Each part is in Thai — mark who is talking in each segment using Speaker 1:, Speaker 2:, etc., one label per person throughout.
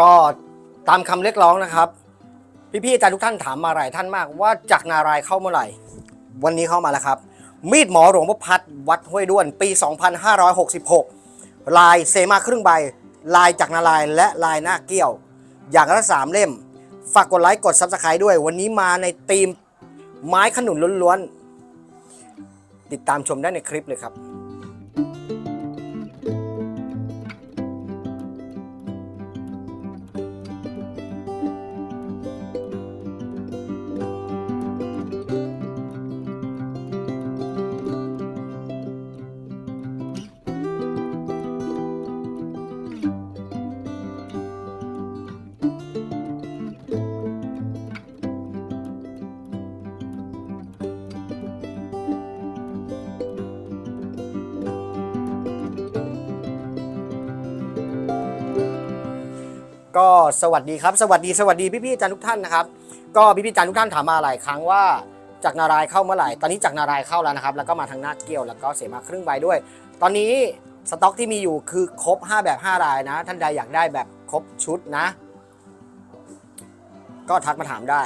Speaker 1: ก็ตามคำเรียกร้องนะครับ พี่ๆอาจารย์ทุกท่านถามมาหลายท่านมาก ว่าจากนารายณ์เข้าเมื่อไหร่ วันนี้เข้ามาแล้วครับ มีดหมอหลวงพ่อพัดวัดห้วยด้วนปี 2566 ลายเซมาครึ่งใบ ลายจากนารายณ์และลายหน้าเกี้ยว อย่างละสามเล่ม ฝากกดไลค์กดซับสไครต์ด้วย วันนี้มาในธีมไม้ขนุนล้วนๆ ติดตามชมได้ในคลิปเลยครับ ก็สวัสดีครับ สวัสดีสวัสดีพี่ๆจารย์ทุกท่านนะครับ ก็พี่ๆจารย์ทุกท่านถามมาหลายครั้งว่าจากนารายเข้าเมื่อไหร่ ตอนนี้จากนารายเข้าแล้วนะครับ แล้วก็มาทางหน้าเกี้ยว แล้วก็เสมาครึ่งใบด้วย ตอนนี้สต็อกที่มีอยู่คือครบ 5 แบบ 5 รายนะ ท่านใดอยากได้แบบครบชุดนะ ก็ทักมาถามได้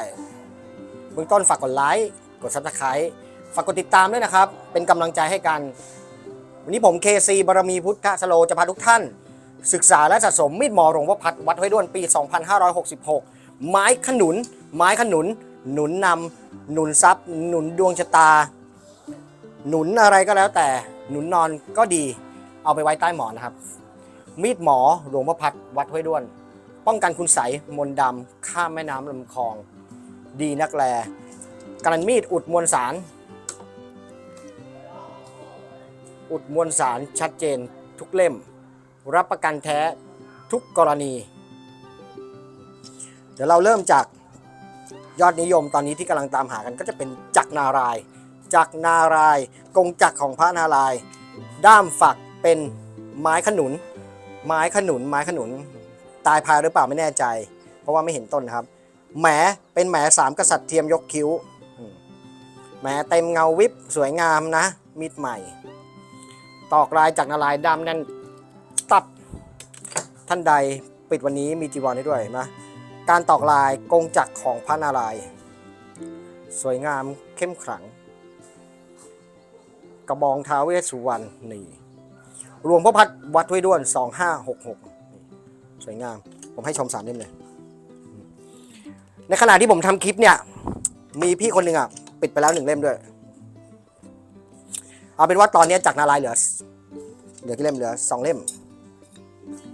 Speaker 1: เบื้องต้นฝากกดไลค์กดซับสไครต์ฝากกดติดตามด้วยนะครับ เป็นกำลังใจให้กัน วันนี้ผม KC บารมีพุทธสโลจะพาทุกท่าน ศึกษาและสะสมมีดหมอหลวงพ่อพัดวัดห้วยด้วนปี 2566 ไม้ขนุน ไม้ขนุน หนุนนำหนุนทรัพย์ หนุนดวงชะตา หนุนอะไรก็แล้วแต่ หนุนนอนก็ดี เอาไปไว้ใต้หมอนนะครับ มีดหมอหลวงพ่อพัดวัดห้วยด้วน ป้องกันคุณใสมนดำข้ามแม่น้ำลำคลอง ดีนักแลการันมีดอุดมวลสาร อุดมวลสารชัดเจนทุกเล่ม รับประกันแท้ทุกกรณี เดี๋ยวเราเริ่มจากยอดนิยมตอนนี้ที่กำลังตามหากันก็จะเป็นจักรนารายจักรนารายกงจักรของพระนาราย ด้ามฝักเป็นไม้ขนุน ไม้ขนุน ไม้ขนุน ตายพายหรือเปล่าไม่แน่ใจ เพราะว่าไม่เห็นต้นครับแหมเป็นแหมสามกษัตริย์เทียมยกคิ้วแหมเต็มเงาวิบสวยงามนะมิดใหม่ ตอกลายจากรนารายณ์ดำแน่น ท่านใดปิดวันนี้มีจีวรให้ด้วยนะการตอกลายกงจักรของพระนารายณ์สวยงามเข้มขลัง กระบองท้าวเวสสุวรรณนี่หลวงพ่อพัดวัดห้วยด้วน 2566 สวยงาม ผมให้ชมสามเล่มเลย ในขณะที่ผมทำคลิปเนี่ย มีพี่คนหนึ่งอะ ปิดไปแล้วหนึ่งเล่มด้วย เอาเป็นว่าตอนนี้จากนารายเหลือ เหลือกี่เล่มเหลือสองเล่ม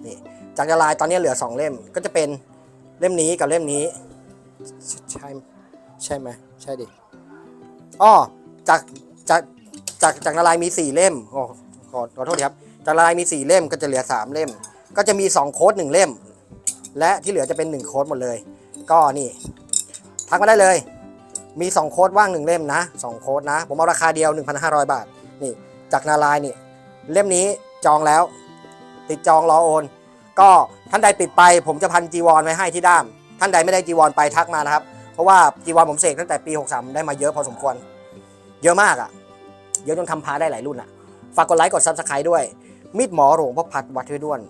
Speaker 1: นี่ จากรลายตอนนี้เหลือสองเล่มก็จะเป็นเล่มนี้กับเล่มนี้ ใช่ใช่ไหมใช่ดิอ้อจากจากจากจากนารายมีสี่เล่มโอ้ขอขอโทษครับจากนารายมีสี่เล่มก็จะเหลือสามเล่ม ก็จะมีสองโค้ดหนึ่งเล่ม และที่เหลือจะเป็นหนึ่งโค้ดหมดเลย ก็นี่ทักมาได้เลย มีสองโค้ดว่างหนึ่งเล่มนะสองโค้ดนะ ผมเอาราคาเดียว 1,500 บาท นี่จากนารายนี่ เล่มนี้จองแล้ว ติดจองรอโอน ก็ท่านใดติดไป ผมจะพันจีวรไว้ให้ที่ด้าม ท่านใดไม่ได้จีวรไปทักมานะครับ เพราะว่าจีวรผมเสกตั้งแต่ปี 63 ได้มาเยอะพอสมควร เยอะมากอะ่ะ เยอะจนทำพาได้หลายรุ่นอะ่ะ ฝากกดไลค์กดซับสไครต์ด้วย มีดหมอหลวงพ่อพัดวัดห้วยด้วน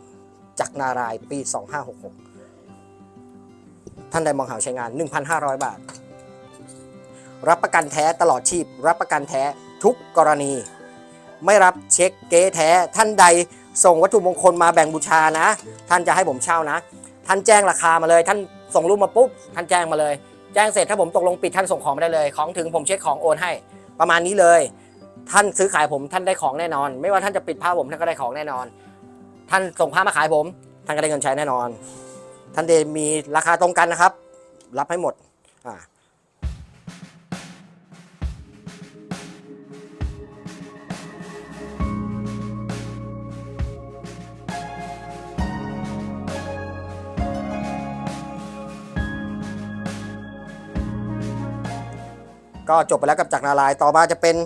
Speaker 1: จากนารายปี 2566 ท่านใดมองหาใช้งาน 1,500 บาท รับประกันแท้ตลอดชีพ รับประกันแท้ทุกกรณี ไม่รับเช็คเก๊แท้ท่านใด ส่งวัตถุมงคลมาแบ่งบูชานะ ท่านจะให้ผมเช่านะ ท่านแจ้งราคามาเลย ท่านส่งรูปมาปุ๊บ ท่านแจ้งมาเลย แจ้งเสร็จถ้าผมตกลงปิดท่านส่งของมาได้เลย ของถึงผมเช็คของโอนให้ ประมาณนี้เลย ท่านซื้อขายผมท่านได้ของแน่นอน ไม่ว่าท่านจะปิดผ้าผมท่านก็ได้ของแน่นอน ท่านส่งผ้ามาขายผม ท่านก็ได้เงินใช้แน่นอน ท่านเดมีราคาตรงกันนะครับ รับให้หมดอ่า ก็จบไปแล้วกับจักรนารายต่อมาจะเป็น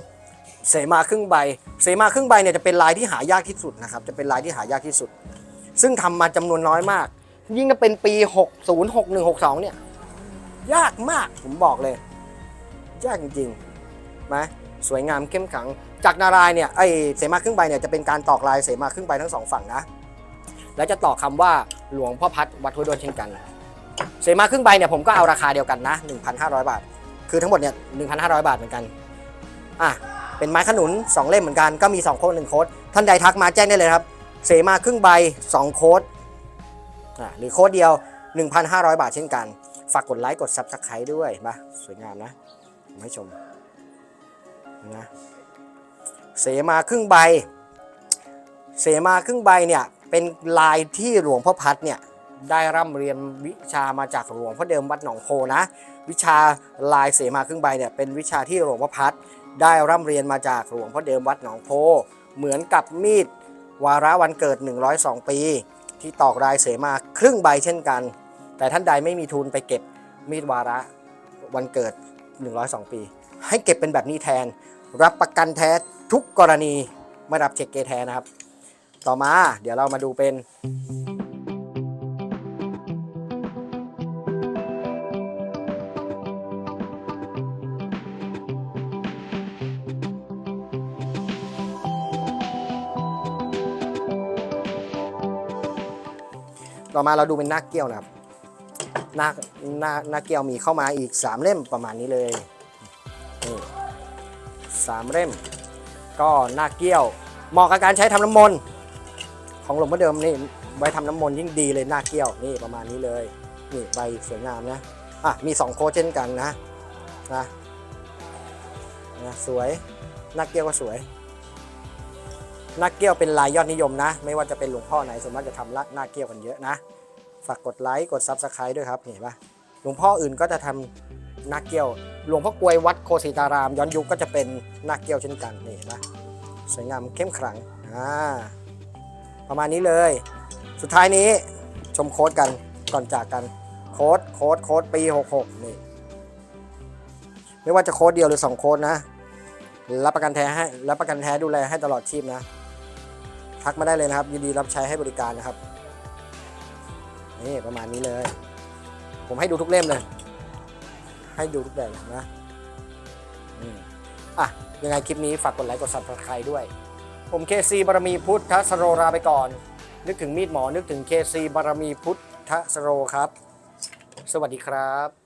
Speaker 1: เสมาครึ่งใบ เสมาครึ่งใบเนี่ยจะเป็นลายที่หายากที่สุดนะครับ จะเป็นลายที่หายากที่สุด ซึ่งทำมาจำนวนน้อยมาก ยิ่งถ้าเป็นปี 60 61 62 เนี่ย ยากมากผมบอกเลย ยากจริงๆไหมสวยงามเข้มขังจักรนารายเนี่ยไอเสมาครึ่งใบเนี่ยจะเป็นการตอกลายเสมาครึ่งใบทั้งสองฝั่งนะ แล้วจะตอกคำว่าหลวงพ่อพัดวัดห้วดวนเช่นกัน เสมาครึ่งใบเนี่ยผมก็เอาราคาเดียวกันนะ 1,500 บาท คือทั้งหมดเนี่ย1,500 บาทเหมือนกันอะเป็นไม้ขนุน 2 เล่มเหมือนกันก็มี 2 โค้ด1โค้ดท่านใดทักมาแจ้งได้เลยครับ เสมาครึ่งใบ 2 โค้ดอะหรือโค้ดเดียว 1,500 บาทเช่นกัน ฝากกดไลค์กด Subscribe ด้วยมาสวยงามนะมาให้ชมนะเสมาครึ่งใบ เสมาครึ่งใบเนี่ยเป็นลายที่หลวงพ่อพัดเนี่ย ได้ร่ำเรียนวิชามาจากหลวงพ่อเดิมวัดหนองโพนะ วิชาลายเสมาครึ่งใบเนี่ยเป็นวิชาที่หลวงพ่อพัดได้ร่ำเรียนมาจากหลวงพ่อเดิมวัดหนองโพ เหมือนกับมีดวาระวันเกิด 102 ปี ที่ตอกลายเสมาครึ่งใบเช่นกัน แต่ท่านใดไม่มีทุนไปเก็บมีดวาระวันเกิด 102 ปี ให้เก็บเป็นแบบนี้แทน รับประกันแท้ทุกกรณีไม่รับเช็คเกแท้นะครับ ต่อมาเดี๋ยวเรามาดูเป็น ต่อมาเราดูเป็นหน้าเกี้ยวนะครับ หน้าหน้าหน้าเกี้ยวมีเข้ามาอีก 3 เล่มประมาณนี้เลยนี่สามเล่ม ก็หน้าเกี้ยว เหมาะกับการใช้ทำน้ำมนต์ของหลวงพ่อเดิมนี่ไว้ทำน้ำมนต์ยิ่งดีเลยหน้าเกี้ยวนี่ประมาณนี้เลยนี่ใบสวยงามนะอะมีสองโค้ดเช่นกันนะนะนะสวยหน้าเกี้ยวก็สวย หน้าเกี้ยวเป็นลายยอดนิยมนะ ไม่ว่าจะเป็นหลวงพ่อไหนส่วนมากจะทำหน้าเกี้ยวกันเยอะนะ ฝากกดไลค์กด Subscribe ด้วยครับเห็นปะหลวงพ่ออื่นก็จะทำหน้าเกี้ยว หลวงพ่อกลวยวัดโคสิตาราม ย้อนยุคก็จะเป็นหน้าเกี้ยวเช่นกันนี่นะสวยงามเข้มขลังอ่าประมาณนี้เลย สุดท้ายนี้ชมโค้ดกันก่อนจากกันโค้ดโค้ดโค้ดปี 66 นี่ไม่ว่าจะโค้ดเดียวหรือ 2 โค้ดนะ รับประกันแท้ให้รับประกันแท้ดูแลให้ตลอดชีพนะ ทักมาได้เลยนะครับ ยินดีรับใช้ให้บริการนะครับ นี่ประมาณนี้เลย ผมให้ดูทุกเล่มเลย ให้ดูทุกแบบเลยนะอะ ยังไงคลิปนี้ฝากกดไลค์กด subscribe ด้วย ผมเคซีบารมีพุทธสโรลาไปก่อน นึกถึงมีดหมอนึกถึงเคซีบารมีพุทธสโรครับ สวัสดีครับ